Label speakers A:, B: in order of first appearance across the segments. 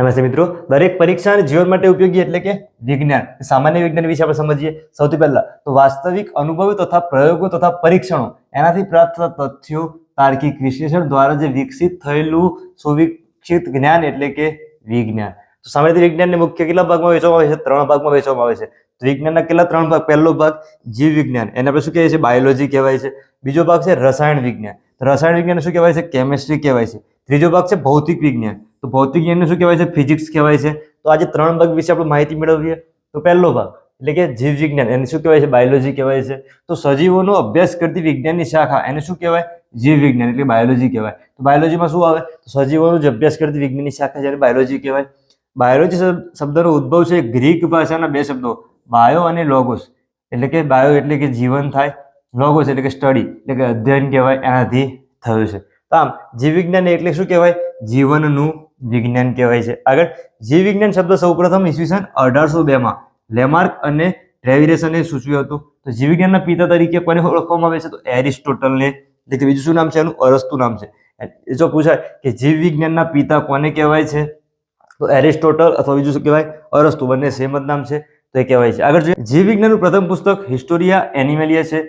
A: નમસ્તે મિત્રો. દરેક પરીક્ષા અને જીવન માટે ઉપયોગી એટલે કે વિજ્ઞાન. સામાન્ય વિજ્ઞાન વિશે આપણે સમજીએ. સૌથી પહેલા તો વાસ્તવિક અનુભવો તથા પ્રયોગો તથા પરીક્ષણો. એનાથી પ્રાપ્ત થતા તથ્યો, તાર્કિક વિશ્લેષણ દ્વારા જે વિકસિત થયેલું સુવિકસિત જ્ઞાન એટલે કે વિજ્ઞાન. તો સામાન્ય વિજ્ઞાનને મુખ્ય કેટલા ભાગમાં વેચવામાં આવે છે? ત્રણ ભાગમાં વેચવામાં આવે છે. તો વિજ્ઞાનના કેટલા ત્રણ ભાગ? પહેલો ભાગ જીવ વિજ્ઞાન. એને આપણે શું કહીએ છીએ? બાયોલોજી કહેવાય છે. બીજો ભાગ છે રસાયણ વિજ્ઞાન. રસાયણ વિજ્ઞાન શું કહેવાય છે? કેમેસ્ટ્રી કહેવાય છે. ત્રીજો ભાગ છે ભૌતિક વિજ્ઞાન. તો ભૌતિક એને શું કહેવાય છે? ફિઝિક્સ કહેવાય છે. તો આજે ત્રણ ભાગ વિશે આપણે માહિતી મેળવીએ. તો પહેલો ભાગ, એટલે કે જીવ વિજ્ઞાન એને શું કહેવાય છે? બાયોલોજી કહેવાય છે. તો સજીવોનો અભ્યાસ કરતી વિજ્ઞાનની શાખા, એને શું કહેવાય? જીવ વિજ્ઞાન એટલે બાયોલોજી કહેવાય. તો બાયોલોજીમાં શું આવે? તો સજીવોનો જે અભ્યાસ કરતી વિજ્ઞાનની શાખા જેને બાયોલોજી કહેવાય. બાયોલોજી શબ્દનો ઉદ્ભવ છે ગ્રીક ભાષાના બે શબ્દો બાયો અને લોગોસ એટલે કે બાયો એટલે કે જીવન થાય લોગોસ એટલે કે સ્ટડી એટલે કે અધ્યયન કહેવાય, એનાથી થયું છે. તો આમ જીવ વિજ્ઞાન એટલે શું કહેવાય? જીવનનું વિજ્ઞાન કહેવાય છે. આગળ, જીવ વિજ્ઞાન શબ્દ સૌપ્રથમ ઈસવીસન અઢારસો બેમાં લેમાર્ક અને ટ્રેવિરેસને સૂચવ્યું હતું. તો જીવ વિજ્ઞાનના પિતા તરીકે કોને ઓળખવામાં આવે છે? તો એરિસ્ટોટલને. એટલે બીજું શું નામ છે? એનું? અરસ્તુ નામ છે. એ જો પૂછાય કે જીવ વિજ્ઞાનના પિતા કોને કહેવાય છે? તો એરિસ્ટોટલ અથવા બીજું શું કહેવાય? અરસ્તુ, બંને સેમ જ નામ છે. તો એ કહેવાય છે. આગળ જોઈએ. જીવ વિજ્ઞાનનું પ્રથમ પુસ્તક હિસ્ટોરિયા એનિમેલિયા છે.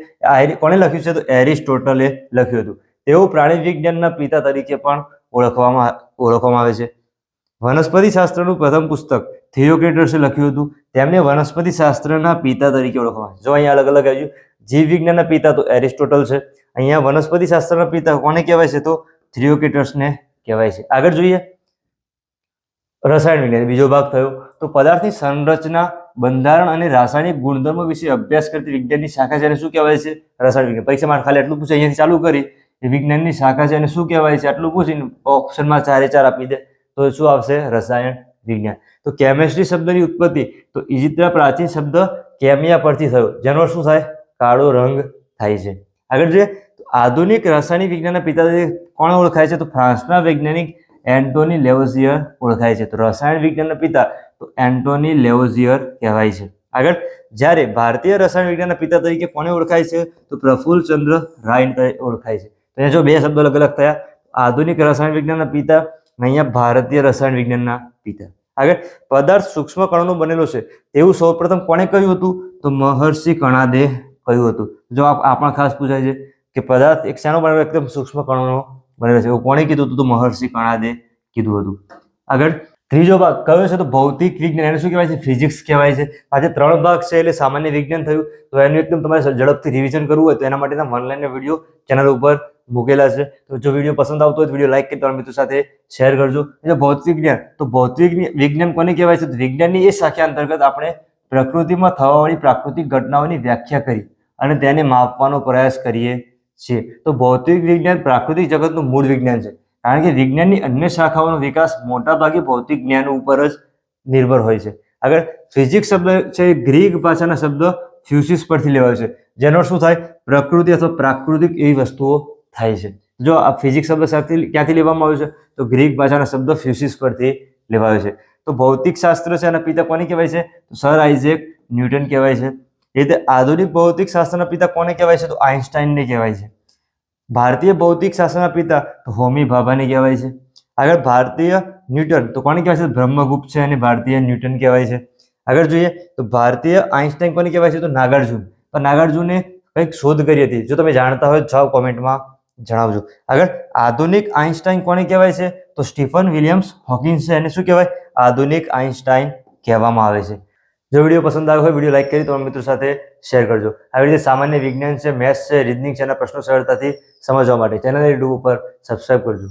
A: કોણે લખ્યું છે? તો એરિસ્ટોટલે લખ્યું હતું. તેઓ પ્રાણી વિજ્ઞાનના પિતા તરીકે પણ ઓળખવામાં ઓળખવામાં આવે છે. વનસ્પતિ શાસ્ત્રનું પ્રથમ પુસ્તક થિયોક્રેટર્સે લખ્યું હતું. તેમને વનસ્પતિ શાસ્ત્રના પિતા તરીકે ઓળખવામાં જો અહીંયા અલગ અલગ આવ્યું જીવ વિજ્ઞાનના પિતા તો એરિસ્ટોટલ છે. અહીંયા વનસ્પતિ શાસ્ત્રના પિતા કોને કહેવાય છે તો થિયોક્રેટર્સને કહેવાય છે. આગળ જોઈએ. રસાયણ વિજ્ઞાન, બીજો ભાગ થયો. તો પદાર્થની સંરચના, બંધારણ અને રાસાયણિક ગુણધર્મો વિશે અભ્યાસ કરતી વિજ્ઞાનની શાખા છે શું કહેવાય છે? રસાયણ વિજ્ઞાન. પરીક્ષામાં ખાલી એટલું પૂછે. અહીંયાથી ચાલુ કરી. એ વિજ્ઞાનની શાખા છે એને શું કહેવાય છે? આટલું પૂછીને ઓપ્શનમાં ચારે ચાર આપી દે. તો શું આવશે? રસાયણ વિજ્ઞાન. તો કેમેસ્ટ્રી શબ્દની ઉત્પત્તિ. તો ઇજિપ્તના પ્રાચીન શબ્દ કેમિયા પરથી થયો. જેનો શું થાય? કાળો રંગ થાય છે. આગળ જોઈએ. આધુનિક રાસાયણિક વિજ્ઞાનના પિતા કોણ ઓળખાય છે? તો ફ્રાન્સના વૈજ્ઞાનિક એન્ટોની લેવોઝિયર ઓળખાય છે. તો રસાયણ વિજ્ઞાનના પિતા તો એન્ટોની લેવોઝિયર કહેવાય છે. આગળ, જ્યારે ભારતીય રસાયણ વિજ્ઞાનના પિતા તરીકે કોને ઓળખાય છે? તો પ્રફુલ્લચંદ્ર રાય તરીકે ઓળખાય છે. તો અહીંયા જો બે શબ્દો અલગ અલગ થયા. આધુનિક રસાયણ વિજ્ઞાનના પિતા અહીંયા ભારતીય રસાયણ વિજ્ઞાનના પિતા. આગળ, પદાર્થ સૂક્ષ્મ કણોનું બનેલો છે. તેવું સૌપ્રથમ કોણે કહ્યું હતું? તો મહર્ષિ કણાદે કહ્યું હતું. જો આપ, આપણા ખાસ પૂછાય છે કે પદાર્થ એક શાનો બનેલો એકદમ સૂક્ષ્મ કણોનો બનેલો છે. એવું કોણે કીધું હતું? તો મહર્ષિ કણાદે કીધું હતું. આગળ, ત્રીજો ભાગ. કયો છે? તો ભૌતિક વિજ્ઞાન. એને શું કહેવાય છે? ફિઝિક્સ કહેવાય છે. આજે ત્રણ ભાગ છે એટલે સામાન્ય વિજ્ઞાન થયું. તો એનું એકદમ તમારે ઝડપથી રિવિઝન કરવું હોય તો એના માટેના ઓનલાઈન વીડિયો ચેનલ ઉપર મૂકેલા છે. તો જો વીડિયો પસંદ આવતો હોય તો વીડિયો લાઈક કરી તમારા મિત્રો સાથે શેર કરજો. એટલે ભૌતિક વિજ્ઞાન તો ભૌતિક વિજ્ઞાન કોને કહેવાય છે? વિજ્ઞાનની એ શાખા અંતર્ગત આપણે પ્રકૃતિમાં થવાવાળી પ્રાકૃતિક ઘટનાઓની વ્યાખ્યા કરી અને તેને માપવાનો પ્રયાસ કરીએ છીએ. તો ભૌતિક વિજ્ઞાન પ્રાકૃતિક જગતનું મૂળ વિજ્ઞાન છે. કારણ કે વિજ્ઞાનની અન્ય શાખાઓનો વિકાસ મોટાભાગે ભૌતિક જ્ઞાન ઉપર જ નિર્ભર હોય છે. આગળ, ફિઝિક્સ શબ્દ છે ગ્રીક ભાષાના શબ્દ ફ્યુસિસ પરથી લેવાયો છે. જેનો શું થાય? પ્રકૃતિ અથવા પ્રાકૃતિક એવી વસ્તુઓ થાય છે. જો આ ફિઝિક્સ શબ્દ સાથે ક્યાંથી લેવામાં આવ્યો છે? તો ગ્રીક ભાષાના શબ્દ ફ્યુસિસ પરથી લેવાયો છે. તો ભૌતિક શાસ્ત્ર છે એના પિતા કોને કહેવાય છે? તો સર આઇઝેક ન્યૂટન કહેવાય છે. એ રીતે આધુનિક ભૌતિક શાસ્ત્રના પિતા કોને કહેવાય છે? તો આઇન્સ્ટાઈનને કહેવાય છે. ભારતીય ભૌતિક શાસ્ત્રના પિતા તો હોમી ભાભાને કહેવાય છે. આગળ ભારતીય ન્યૂટન તો કોને કહેવાય છે? બ્રહ્મગુપ્ત છે અને ભારતીય ન્યૂટન કહેવાય છે. આગળ જોઈએ તો ભારતીય આઇન્સ્ટાઈન કોને કહેવાય છે? તો નાગાર્જુન. તો નાગાર્જુને કંઈક શોધ કરી હતી. જો તમે જાણતા હોય જાઓ કોમેન્ટમાં. જણાવજો. આગળ, આધુનિક આઇન્સ્ટાઈન કોને કહેવાય છે? તો સ્ટીફન વિલિયમ્સ હોકિન્સ છે. એને શું કહેવાય? આધુનિક આઇન્સ્ટાઈન કહેવામાં આવે છે. જો વીડિયો પસંદ આવ્યો હોય, વીડિયો લાઈક કરી, તમારા મિત્રો સાથે શેર કરજો. આવી રીતે સામાન્ય વિજ્ઞાન છે, મેથ્સ છે, રીઝનિંગ છે, એના પ્રશ્નો સરળતાથી સમજવા માટે ચેનલ યુટ્યુબ ઉપર સબસ્ક્રાઈબ કરજો.